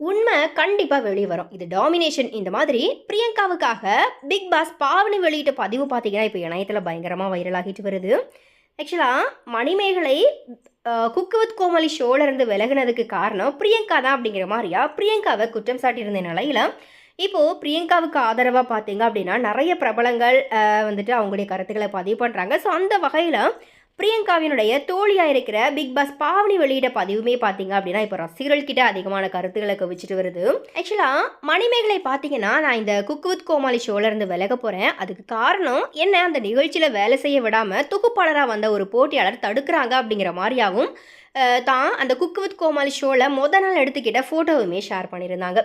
உண்மை கண்டிப்பாக வெளியே வரும். இது டாமினேஷன் இந்த மாதிரி பிரியங்காவுக்காக பிக் பாஸ் பாவனி வெளியிட்ட பதிவு பார்த்தீங்கன்னா இப்போ இணையத்தில் பயங்கரமாக வைரலாகிட்டு வருது. ஆக்சுவலாக மணிமேகலை குக்கு வித் கோமலி ஷோலேருந்து விலகினதுக்கு காரணம் பிரியங்கா தான் அப்படிங்கிற மாதிரியா? பிரியங்காவை குற்றம் சாட்டியிருந்த நிலையில் இப்போது பிரியங்காவுக்கு ஆதரவாக பார்த்தீங்க அப்படின்னா நிறைய பிரபலங்கள் வந்துட்டு அவங்களுடைய கருத்துக்களை பதிவு பண்ணுறாங்க ஸோ அந்த வகையில் பிரியங்காவினுடைய தோழியாக இருக்கிற பிக் பாஸ் பாவனி வெளியிட பதிவுமே பார்த்தீங்க அப்படின்னா இப்போ ரசிகர்கள் கிட்ட அதிகமான கருத்துக்களை குவிச்சிட்டு வருது. ஆக்சுவலாக மணிமேகலை பார்த்தீங்கன்னா நான் இந்த குக்கு வித் கோமாளி ஷோலேருந்து விலக போகிறேன் அதுக்கு காரணம் என்ன? அந்த நிகழ்ச்சியில் வேலை செய்ய விடாமல் தொகுப்பாளராக வந்த ஒரு போட்டியாளர் தடுக்கிறாங்க அப்படிங்கிற மாதிரியாகவும் தான் அந்த குக்கு வித் கோமாளி ஷோவில் மொதல் நாள் எடுத்துக்கிட்ட ஃபோட்டோவுமே ஷேர் பண்ணியிருந்தாங்க.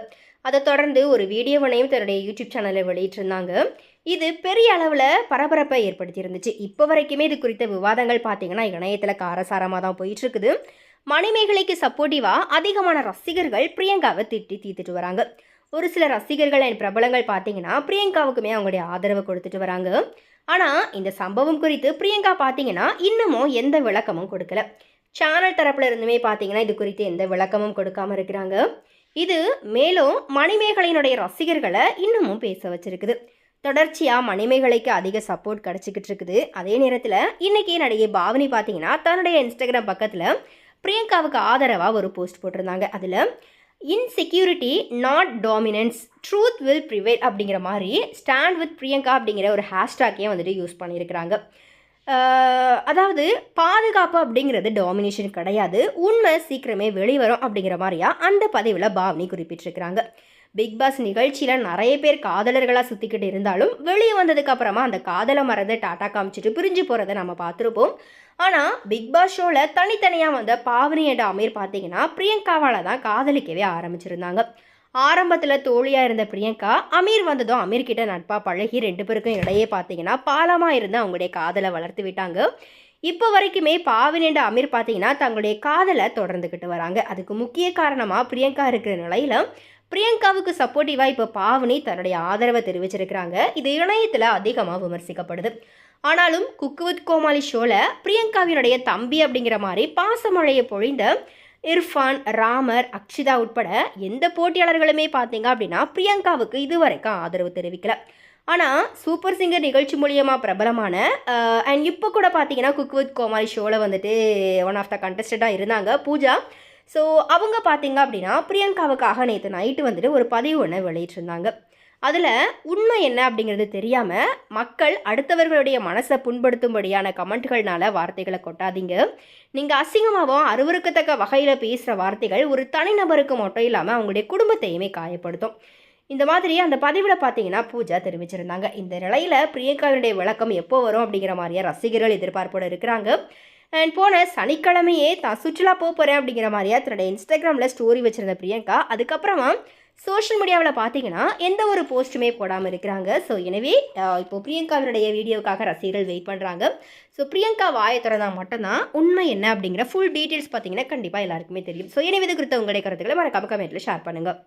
அதை தொடர்ந்து ஒரு வீடியோவனையும் தன்னுடைய யூடியூப் சேனலில் வெளியிட்டிருந்தாங்க. இது பெரிய அளவில் பரபரப்பை ஏற்படுத்தியிருந்துச்சு. இப்போ வரைக்குமே இது குறித்த விவாதங்கள் பார்த்தீங்கன்னா இணையத்தில் காரசாரமாக தான் போயிட்டுருக்குது. மணிமேகலைக்கு சப்போர்ட்டிவாக அதிகமான ரசிகர்கள் பிரியங்காவை திட்டி தீர்த்துட்டு வராங்க. ஒரு சில ரசிகர்கள் அண்ட் பிரபலங்கள் பார்த்தீங்கன்னா பிரியங்காவுக்குமே அவங்களுடைய ஆதரவு கொடுத்துட்டு வராங்க. ஆனால் இந்த சம்பவம் குறித்து பிரியங்கா பார்த்தீங்கன்னா இன்னமும் எந்த விளக்கமும் கொடுக்கல. சேனல் தரப்புல இருந்துமே பார்த்தீங்கன்னா இது குறித்து எந்த விளக்கமும் கொடுக்காம இருக்கிறாங்க. இது மேலும் மணிமேகலையினுடைய ரசிகர்களை இன்னமும் பேச வச்சிருக்குது. தொடர்ச்சியாக மணிமேகலைக்கு அதிக சப்போர்ட் கிடச்சிக்கிட்டு இருக்குது. அதே நேரத்தில் இன்றைக்கி நடிகை பாவனி பார்த்தீங்கன்னா தன்னுடைய இன்ஸ்டாகிராம் பக்கத்தில் பிரியங்காவுக்கு ஆதரவாக ஒரு போஸ்ட் போட்டிருந்தாங்க. அதில் insecurity not dominance truth will prevail அப்படிங்கிற மாதிரி ஸ்டாண்ட் வித் பிரியங்கா அப்படிங்கிற ஒரு ஹேஷ்டாக்கையும் வந்துட்டு யூஸ் பண்ணியிருக்கிறாங்க. அதாவது பாதுகாப்பு அப்படிங்கிறது டாமினேஷன் கிடையாது. உண்மை சீக்கிரமே வெளிவரும் அப்படிங்கிற மாதிரியா? அந்த பதிவில் பாவனி குறிப்பிட்டிருக்கிறாங்க. பிக் பாஸ் நிகழ்ச்சியில் நிறைய பேர் காதலர்களாக சுற்றிக்கிட்டு இருந்தாலும் வெளியே வந்ததுக்கு அப்புறமா அந்த காதலை மறந்து டாட்டா காமிச்சிட்டு பிரிஞ்சு போகிறத நம்ம பார்த்துருப்போம். ஆனால் பிக் பாஸ் ஷோவில் தனித்தனியாக வந்த பாவனி என்ற அமீர் பார்த்தீங்கன்னா பிரியங்காவால் தான் காதலிக்கவே ஆரம்பிச்சிருந்தாங்க. ஆரம்பத்தில் தோழியாக இருந்த பிரியங்கா அமீர் வந்ததும் அமீர்கிட்ட நட்பாக பழகி ரெண்டு பேருக்கும் இடையே பார்த்தீங்கன்னா பாலமாக இருந்து அவங்களுடைய காதலை வளர்த்து விட்டாங்க. இப்போ வரைக்குமே பாவினேண்ட அமீர் பார்த்தீங்கன்னா தங்களுடைய காதலை தொடர்ந்துக்கிட்டு வராங்க. அதுக்கு முக்கிய காரணமாக பிரியங்கா இருக்கிற நிலையில் பிரியங்காவுக்கு சப்போர்ட்டிவாக இப்போ பாவனி தன்னுடைய ஆதரவை தெரிவிச்சிருக்கிறாங்க. இது இணையத்தில் அதிகமாக விமர்சிக்கப்படுது. ஆனாலும் குக்கு வித் கோமாளி ஷோவில் பிரியங்காவினுடைய தம்பி அப்படிங்கிற மாதிரி பாசமழையை பொழிந்த இர்ஃபான் ராமர் அக்ஷிதா உட்பட எந்த போட்டியாளர்களுமே பார்த்தீங்க அப்படின்னா பிரியங்காவுக்கு இதுவரைக்கும் ஆதரவு தெரிவிக்கல. ஆனால் சூப்பர் சிங்கர் நிகழ்ச்சி மூலியமாக பிரபலமான அண்ட் இப்போ கூட பார்த்தீங்கன்னா குக் வித் கோமாளி ஷோவில் வந்துட்டு ஒன் ஆஃப் த கண்டஸ்டண்ட்டாக இருந்தாங்க பூஜா. ஸோ அவங்க பார்த்தீங்க அப்படின்னா பிரியங்காவுக்காக நேற்று நைட்டு வந்துட்டு ஒரு பதிவு ஒன்று வெளியிட்டிருந்தாங்க. அதில் உண்மை என்ன அப்படிங்கிறது தெரியாமல் மக்கள் அடுத்தவர்களுடைய மனசை புண்படுத்தும்படியான கமெண்ட்கள்னால வார்த்தைகளை கொட்டாதீங்க. நீங்கள் அசிங்கமாகவும் அருவருக்கத்தக்க வகையில் பேசுகிற வார்த்தைகள் ஒரு தனிநபருக்கு மட்டும் இல்லாமல் அவங்களுடைய குடும்பத்தையுமே காயப்படுத்தும். இந்த மாதிரி அந்த பதிவில் பார்த்தீங்கன்னா பூஜா தெரிவிச்சிருந்தாங்க. இந்த நிலையில் பிரியங்காவினுடைய விளக்கம் எப்போ வரும் அப்படிங்கிற மாதிரியா ரசிகர்கள் எதிர்பார்ப்போடு இருக்கிறாங்க. அண்ட் போன சனிக்கிழமையே தான் சுற்றுலா போக போகிறேன் அப்படிங்கிற மாதிரியா தன்னுடைய இன்ஸ்டாகிராமில் ஸ்டோரி வச்சிருந்த பிரியங்கா அதுக்கப்புறமா சோஷியல் மீடியாவில் பார்த்தீங்கன்னா எந்த ஒரு போஸ்ட்டுமே போடாமல் இருக்கிறாங்க. ஸோ எனவே இப்போ பிரியங்காவினுடைய வீடியோவுக்காக ரசிகர்கள் வெயிட் பண்ணுறாங்க ஸோ பிரியங்கா வாயை திறந்தா மட்டும்தான் உண்மை என்ன அப்படிங்கிற ஃபுல் டீட்டெயில்ஸ் பார்த்தீங்கன்னா கண்டிப்பாக எல்லாருக்குமே தெரியும். ஸோ எனவே இது குறித்த உங்களுடைய கருத்துக்களை மறக்காம கமெண்ட்டில் ஷேர் பண்ணுங்கள்